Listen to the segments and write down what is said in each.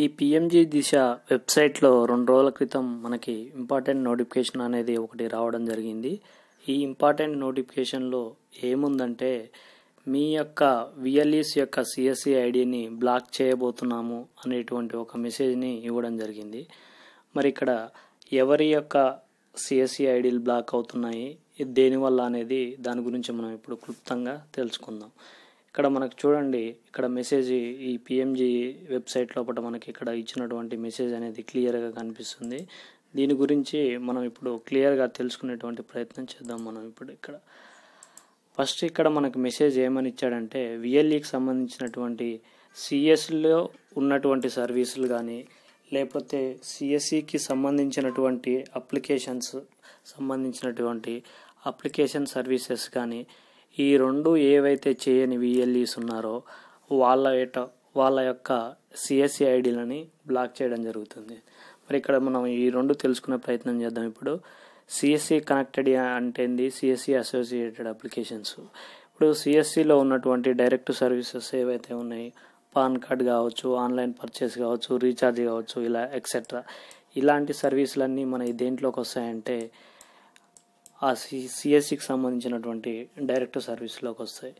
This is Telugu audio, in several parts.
ఈ పిఎంజీ దిశ వెబ్సైట్లో రెండు రోజుల క్రితం మనకి ఇంపార్టెంట్ నోటిఫికేషన్ అనేది ఒకటి రావడం జరిగింది. ఈ ఇంపార్టెంట్ నోటిఫికేషన్లో ఏముందంటే మీ యొక్క విఎల్ఈస్ యొక్క సిఎస్సి ఐడిని బ్లాక్ చేయబోతున్నాము అనేటువంటి ఒక మెసేజ్ని ఇవ్వడం జరిగింది. మరి ఇక్కడ ఎవరి యొక్క సిఎస్సి ఐడీలు బ్లాక్ అవుతున్నాయి దేనివల్ల అనేది దాని గురించి మనం ఇప్పుడు క్లుప్తంగా తెలుసుకుందాం. ఇక్కడ మనకు చూడండి ఇక్కడ మెసేజ్ ఈ పిఎంజీ వెబ్సైట్ లోపల మనకి ఇక్కడ ఇచ్చినటువంటి మెసేజ్ అనేది క్లియర్గా కనిపిస్తుంది. దీని గురించి మనం ఇప్పుడు క్లియర్గా తెలుసుకునేటువంటి ప్రయత్నం చేద్దాం మనం ఇప్పుడు ఇక్కడ. ఫస్ట్ ఇక్కడ మనకు మెసేజ్ ఏమని ఇచ్చాడంటే విఎల్ఈకి సంబంధించినటువంటి సిఎస్లో ఉన్నటువంటి సర్వీసులు కానీ లేకపోతే సిఎస్ఈకి సంబంధించినటువంటి అప్లికేషన్స్ సంబంధించినటువంటి అప్లికేషన్ సర్వీసెస్ కానీ ఈ రెండు ఏవైతే చేయని విఎల్ఈస్ ఉన్నారో వాళ్ళ ఏట వాళ్ళ యొక్క సిఎస్సి ఐడీలని బ్లాక్ చేయడం జరుగుతుంది. మరి ఇక్కడ మనం ఈ రెండు తెలుసుకునే ప్రయత్నం చేద్దాం ఇప్పుడు. సిఎస్సి కనెక్టెడ్ అంటే ఏంది సిఎస్సి అసోసియేటెడ్ అప్లికేషన్స్. ఇప్పుడు సిఎస్సిలో ఉన్నటువంటి డైరెక్ట్ సర్వీసెస్ ఏవైతే ఉన్నాయి పాన్ కార్డ్ కావచ్చు ఆన్లైన్ పర్చేస్ కావచ్చు రీఛార్జ్ కావచ్చు ఇలా ఎక్సెట్రా ఇలాంటి సర్వీసులన్నీ మన దేంట్లోకి వస్తాయంటే ఆ సి సిఎస్సికి సంబంధించినటువంటి డైరెక్ట్ సర్వీస్లోకి వస్తాయి.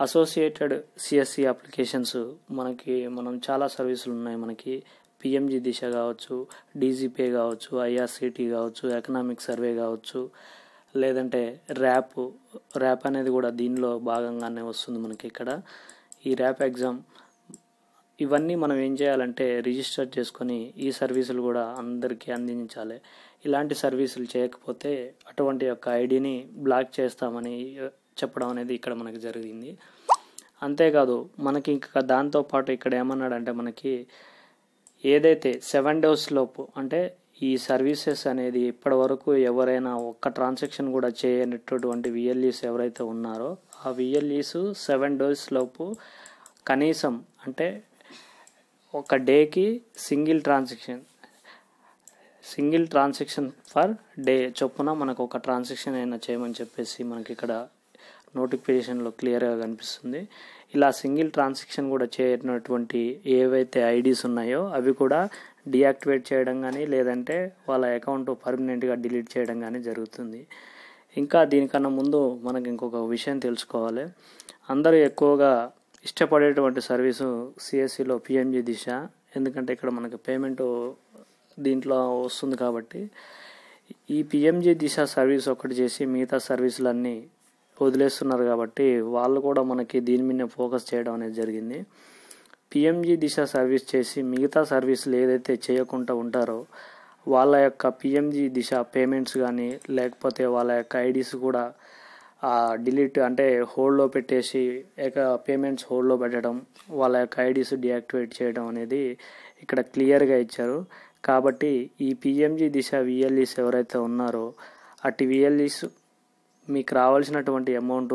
అసోసియేటెడ్ సిఎస్సి అప్లికేషన్స్ మనకి మనం చాలా సర్వీసులు ఉన్నాయి మనకి. పిఎంజి దిశ కావచ్చు డీజీపే కావచ్చు ఐఆర్సిటీ కావచ్చు ఎకనామిక్ సర్వే కావచ్చు లేదంటే ర్యాప్ ర్యాప్ అనేది కూడా దీనిలో భాగంగానే వస్తుంది మనకి ఇక్కడ. ఈ ర్యాప్ ఎగ్జామ్ ఇవన్నీ మనం ఏం చేయాలంటే రిజిస్టర్ చేసుకొని ఈ సర్వీసులు కూడా అందరికీ అందించాలి. ఇలాంటి సర్వీసులు చేయకపోతే అటువంటి యొక్క ఐడిని బ్లాక్ చేస్తామని చెప్పడం అనేది ఇక్కడ మనకి జరిగింది. అంతేకాదు మనకి ఇంకా దాంతోపాటు ఇక్కడ ఏమన్నాడంటే మనకి ఏదైతే సెవెన్ డేస్ లోపు అంటే ఈ సర్వీసెస్ అనేది ఇప్పటి వరకు ఎవరైనా ఒక్క ట్రాన్సాక్షన్ కూడా చేయనటువంటి విఎల్ఈస్ ఎవరైతే ఉన్నారో ఆ విఎల్ఈస్ సెవెన్ డేస్ లోపు కనీసం అంటే ఒక డేకి single transaction single transaction for day చొప్పున మనకు ఒక ట్రాన్సాక్షన్ అయినా చేయమని చెప్పేసి మనకి ఇక్కడ నోటిఫికేషన్లో క్లియర్గా కనిపిస్తుంది. ఇలా సింగిల్ ట్రాన్సాక్షన్ కూడా చేయనటువంటి ఏవైతే ఐడీస్ ఉన్నాయో అవి కూడా డియాక్టివేట్ చేయడం కానీ లేదంటే వాళ్ళ అకౌంట్ పర్మనెంట్గా డిలీట్ చేయడం కానీ జరుగుతుంది. ఇంకా దీనికన్నా ముందు మనకి ఇంకొక విషయం తెలుసుకోవాలి. అందరూ ఎక్కువగా ఇష్టపడేటువంటి సర్వీసు సిఎస్సిలో పిఎంజి దిశ. ఎందుకంటే ఇక్కడ మనకు పేమెంట్ దీంట్లో వస్తుంది కాబట్టి ఈ పిఎంజి దిశ సర్వీస్ ఒకటి చేసి మిగతా సర్వీసులన్నీ వదిలేస్తున్నారు కాబట్టి వాళ్ళు కూడా మనకి దీని మీద ఫోకస్ చేయడం అనేది జరిగింది. పిఎంజి దిశ సర్వీస్ చేసి మిగతా సర్వీసులు ఏదైతే చేయకుండా ఉంటారో వాళ్ళ యొక్క పిఎంజి దిశ పేమెంట్స్ కానీ లేకపోతే వాళ్ళ యొక్క ఐడీస్ కూడా డిలీట్ అంటే హోల్డ్లో పెట్టేసి ఇక పేమెంట్స్ హోల్డ్లో పెట్టడం వాళ్ళ యొక్క ఐడీస్ డియాక్టివేట్ చేయడం అనేది ఇక్కడ క్లియర్గా ఇచ్చారు. కాబట్టి ఈ పిఎంజీ దిశ విఎల్ఈస్ ఎవరైతే ఉన్నారో అటు విఎల్ఈస్ మీకు రావాల్సినటువంటి అమౌంట్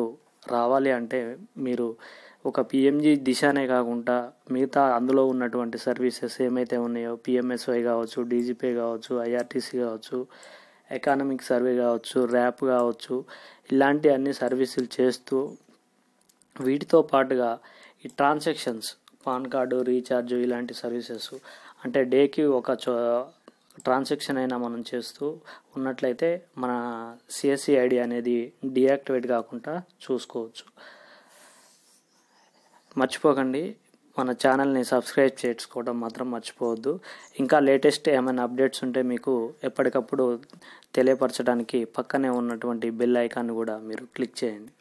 రావాలి అంటే మీరు ఒక పిఎంజీ దిశనే కాకుండా మిగతా అందులో ఉన్నటువంటి సర్వీసెస్ ఏమైతే ఉన్నాయో పిఎంఎస్వై కావచ్చు డీజీపే కావచ్చు ఐఆర్టీసీ కావచ్చు ఎకానమిక్ సర్వే కావచ్చు ర్యాప్ కావచ్చు ఇలాంటి అన్ని సర్వీసులు చేస్తూ వీటితో పాటుగా ఈ ట్రాన్సాక్షన్స్ పాన్ కార్డు రీఛార్జ్ ఇలాంటి సర్వీసెస్ అంటే డేకి ఒక చో ట్రాన్సాక్షన్ అయినా మనం చేస్తూ ఉన్నట్లయితే మన సిఎస్సి ఐడి అనేది డియాక్టివేట్ కాకుండా చూసుకోవచ్చు. మర్చిపోకండి మన ఛానల్ని సబ్స్క్రైబ్ చేసుకోవడం మాత్రం మర్చిపోవద్దు. ఇంకా లేటెస్ట్ ఏమైనా అప్డేట్స్ ఉంటే మీకు ఎప్పటికప్పుడు తెలియపరచడానికి పక్కనే ఉన్నటువంటి బెల్ ఐకాన్ కూడా మీరు క్లిక్ చేయండి.